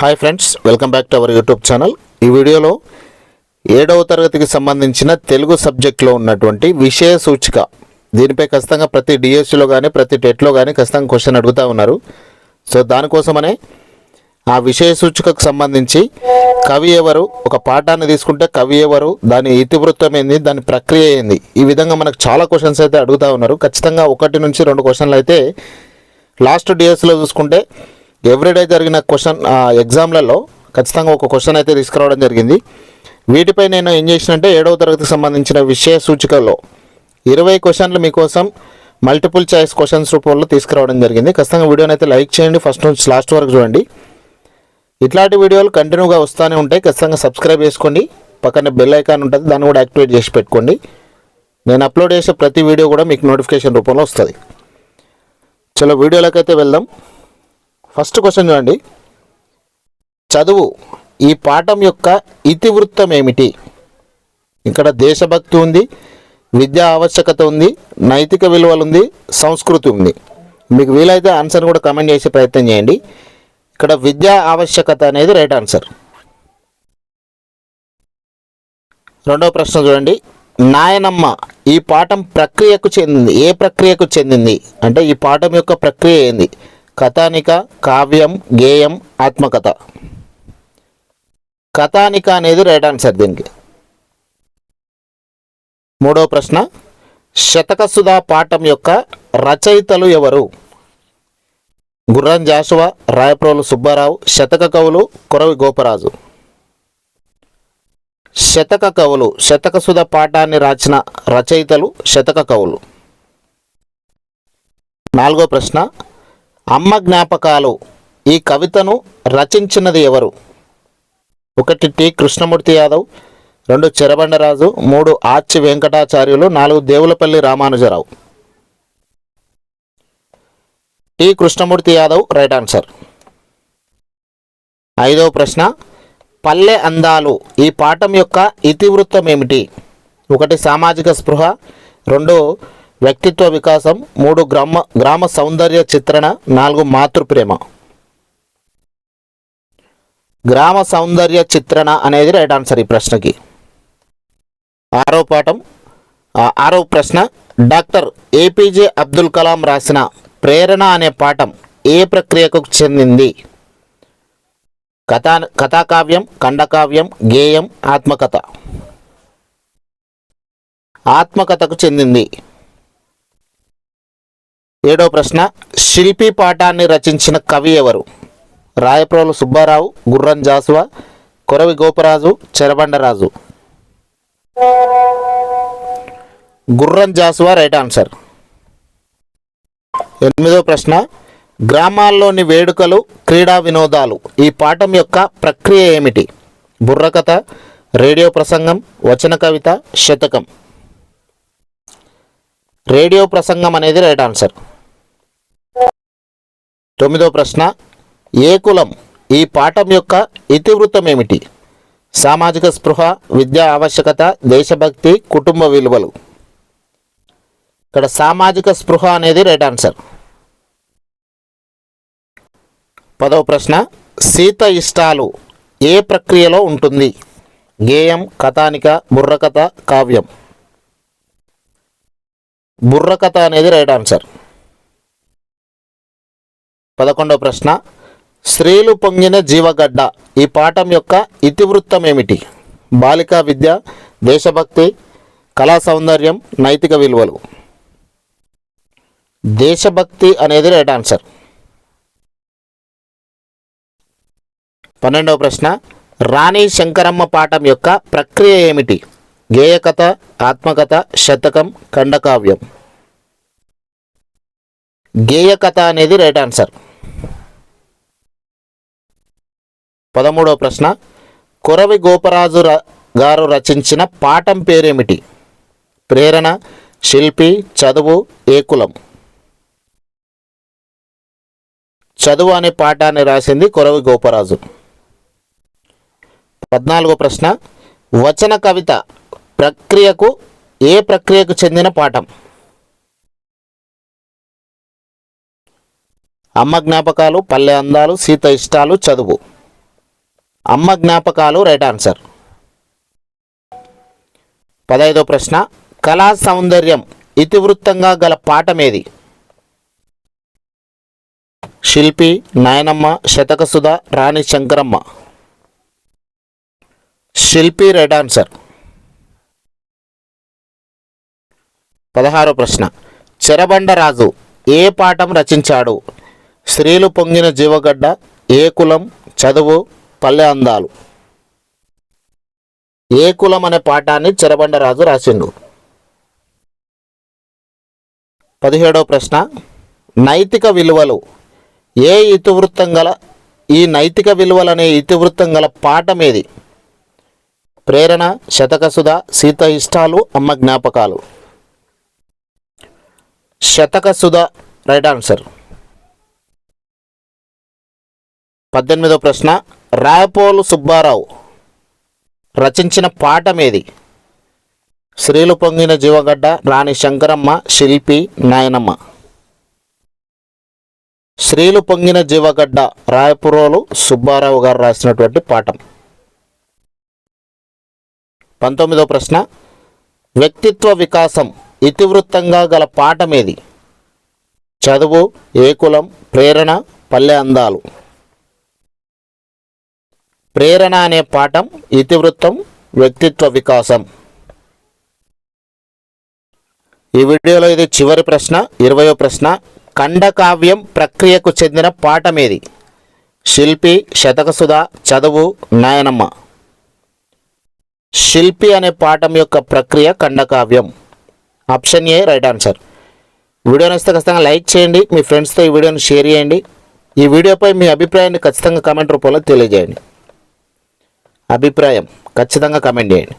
Hi friends welcome back to our YouTube channel ఈ వీడియోలో ఏడవ తరగతికి సంబంధించిన తెలుగు సబ్జెక్ట్లో ఉన్నటువంటి విషయ సూచిక. దీనిపై ఖచ్చితంగా ప్రతి డిఎస్సిలో కానీ ప్రతి టెట్లో కానీ ఖచ్చితంగా క్వశ్చన్ అడుగుతూ ఉన్నారు. సో దానికోసమనే ఆ విషయ సూచికకు సంబంధించి కవి ఎవరు ఒక పాఠాన్ని తీసుకుంటే కవి ఎవరు దాని ఇతివృత్తం ఏంది దాని ప్రక్రియ ఏంది ఈ విధంగా మనకు చాలా క్వశ్చన్స్ అయితే అడుగుతూ ఉన్నారు. ఖచ్చితంగా ఒకటి నుంచి రెండు క్వశ్చన్లు అయితే లాస్ట్ డిఎస్లో చూసుకుంటే ఎవ్రీడే జరిగిన క్వశ్చన్ ఎగ్జామ్లలో ఖచ్చితంగా ఒక క్వశ్చన్ అయితే తీసుకురావడం జరిగింది. వీటిపై నేను ఏం చేసినంటే ఏడవ తరగతికి సంబంధించిన విషయ సూచికలో ఇరవై క్వశ్చన్లు మీకోసం మల్టిపుల్ చాయిస్ క్వశ్చన్స్ రూపంలో తీసుకురావడం జరిగింది. ఖచ్చితంగా వీడియోని అయితే లైక్ చేయండి ఫస్ట్ నుంచి లాస్ట్ వరకు చూడండి. ఇట్లాంటి వీడియోలు కంటిన్యూగా వస్తూనే ఉంటాయి. ఖచ్చితంగా సబ్స్క్రైబ్ చేసుకోండి. పక్కన బెల్ ఐకాన్ ఉంటుంది దాన్ని కూడా యాక్టివేట్ చేసి పెట్టుకోండి. నేను అప్లోడ్ చేసే ప్రతి వీడియో కూడా మీకు నోటిఫికేషన్ రూపంలో వస్తుంది. చలో వీడియోలోకి అయితే వెళ్దాం. ఫస్ట్ క్వశ్చన్ చూడండి. చదువు ఈ పాఠం యొక్క ఇతివృత్తం ఏమిటి? ఇక్కడ దేశభక్తి ఉంది విద్యా ఆవశ్యకత ఉంది నైతిక విలువలు ఉంది సంస్కృతి ఉంది. మీకు వీలైతే ఆన్సర్ కూడా కమెంట్ చేసే ప్రయత్నం చేయండి. ఇక్కడ విద్యా ఆవశ్యకత అనేది రైట్ ఆన్సర్. రెండవ ప్రశ్న చూడండి. నాయనమ్మ ఈ పాఠం ప్రక్రియకు చెందింది ఏ ప్రక్రియకు చెందింది? అంటే ఈ పాఠం యొక్క ప్రక్రియ ఏంది? కథానిక కావ్యం గేయం ఆత్మకథ. కథానిక అనేది రైట్ ఆన్సర్ దీనికి. మూడవ ప్రశ్న. శతకసుధా పాఠం యొక్క రచయితలు ఎవరు? గుర్రం జాషువా రాయప్రోలు సుబ్బారావు శతక కవులు కొరవి గోపరాజు. శతక కవులు శతకసుధ పాఠాన్ని రాసిన రచయితలు శతక కవులు. నాలుగో ప్రశ్న. అమ్మ జ్ఞాపకాలు. ఈ కవితను రచించినది ఎవరు? ఒకటి టి కృష్ణమూర్తి యాదవ్ రెండు చెరబండరాజు మూడు ఆచి వెంకటాచార్యులు నాలుగు Devulapalli Ramanujarao. T Krishnamurthy Yadav right answer. ఐదవ ప్రశ్న. పల్లె అందాలు ఈ పాఠం యొక్క ఇతివృత్తం ఏమిటి? ఒకటి సామాజిక స్పృహ రెండు వ్యక్తిత్వ వికాసం మూడు గ్రామ గ్రామ సౌందర్య చిత్రణ నాలుగు మాతృప్రేమ. గ్రామ సౌందర్య చిత్రణ అనేది రైట్ ఆన్సర్ ఈ ప్రశ్నకి. ఆరో పాఠం ఆరో ప్రశ్న డాక్టర్ ఏపీజే అబ్దుల్ కలాం రాసిన ప్రేరణ అనే పాఠం ఏ ప్రక్రియకు చెందింది? కథా కథాకావ్యం ఖండకావ్యం గేయం ఆత్మకథ. ఆత్మకథకు చెందింది. ఏడో ప్రశ్న శిల్పి పాఠాన్ని రచించిన కవి ఎవరు? రాయప్రోలు సుబ్బారావు గుర్రం జాసువా కొరవి గోపరాజు చెరబండరాజు గుర్రం జాసువా రైట్ ఆన్సర్. ఎనిమిదో ప్రశ్న గ్రామాల్లోని వేడుకలు క్రీడా వినోదాలు ఈ పాఠం యొక్క ప్రక్రియ ఏమిటి? బుర్రకథ రేడియో ప్రసంగం వచన కవిత శతకం. రేడియో ప్రసంగం అనేది రైట్ ఆన్సర్. తొమ్మిదో ప్రశ్న. ఏ కులం ఈ పాఠం యొక్క ఇతివృత్తం ఏమిటి? సామాజిక స్పృహ విద్యా ఆవశ్యకత దేశభక్తి కుటుంబ విలువలు. ఇక్కడ సామాజిక స్పృహ అనేది రైట్ ఆన్సర్. పదవ ప్రశ్న. సీత ఇష్టాలు ఏ ప్రక్రియలో ఉంటుంది? గేయం కథానిక బుర్రకథ కావ్యం. బుర్రకథ అనేది రైట్ ఆన్సర్. పదకొండవ ప్రశ్న. స్త్రీలు పొంగిన జీవగడ్డ ఈ పాఠం యొక్క ఇతివృత్తం ఏమిటి? బాలికా విద్య దేశభక్తి కళా సౌందర్యం నైతిక విలువలు. దేశభక్తి అనేది రైట్ ఆన్సర్. పన్నెండవ ప్రశ్న. రాణి శంకరమ్మ పాఠం యొక్క ప్రక్రియ ఏమిటి? గేయకథ ఆత్మకథ శతకం ఖండకావ్యం. గేయకథ అనేది రైట్ ఆన్సర్. పదమూడవ ప్రశ్న. కొరవి గోపరాజు ర- గారు రచించిన పాఠం పేరేమిటి? ప్రేరణ శిల్పి చదువు ఏకులం చదువు అనే పాఠాన్ని రాసింది కొరవి గోపరాజు. పద్నాలుగో ప్రశ్న. వచన కవిత ప్రక్రియకు ఏ ప్రక్రియకు చెందిన పాఠం? అమ్మ జ్ఞాపకాలు పల్లె అందాలు సీత ఇష్టాలు చదువు. అమ్మ జ్ఞాపకాలు రైట్ ఆన్సర్. పదహైదో ప్రశ్న. కళా సౌందర్యం ఇతివృత్తంగా గల పాఠమేది శిల్పి నాయనమ్మ శతకసుధ రాణి శంకరమ్మ. శిల్పి రైట్ ఆన్సర్. పదహారో ప్రశ్న. చెరబండరాజు ఏ పాఠం రచించాడు? స్త్రీలు పొంగిన జీవగడ్డ ఏ కులం చదువు పల్లె అందాలు. ఏ కులం అనే పాఠాన్ని చెరబండరాజు రాసిండు. పదిహేడవ ప్రశ్న. నైతిక విలువలు. ఏ ఇతివృత్తం గల ఈ నైతిక విలువలు అనే ఇతివృత్తం గల పాఠం ఏది? ప్రేరణ శతకసుధ సీత ఇష్టాలు అమ్మ జ్ఞాపకాలు. Shatakasudha right answer. పద్దెనిమిదో ప్రశ్న. రాయపోలు సుబ్బారావు రచించిన పాఠం ఏది పొంగిన జీవగడ్డ రాణి శంకరమ్మ శిల్పి నాయనమ్మ. స్త్రీలు పొంగిన జీవగడ్డ రాయపురోలు సుబ్బారావు గారు రాసినటువంటి పాఠం. పంతొమ్మిదో ప్రశ్న. వ్యక్తిత్వ వికాసం ఇతివృత్తంగా గల పాఠమేది? చదువు ఏకులం ప్రేరణ పల్లె అందాలు. ప్రేరణ అనే పాఠం ఇతివృత్తం వ్యక్తిత్వ వికాసం. ఈ వీడియోలో ఇది చివరి ప్రశ్న ఇరవయో ప్రశ్న. ఖండకావ్యం ప్రక్రియకు చెందిన పాఠం ఏది? శిల్పి శతకసుధ చదువు నాయనమ్మ. శిల్పి అనే పాఠం యొక్క ప్రక్రియ ఖండకావ్యం option A right answer. Video నచ్చితే ఖచ్చితంగా లైక్ చేయండి మీ ఫ్రెండ్స్తో ఈ వీడియోని షేర్ చేయండి. ఈ వీడియోపై మీ అభిప్రాయాన్ని ఖచ్చితంగా కామెంట్ రూపంలో తెలియజేయండి. అభిప్రాయం. ఖచ్చితంగా కమెంట్ చేయండి.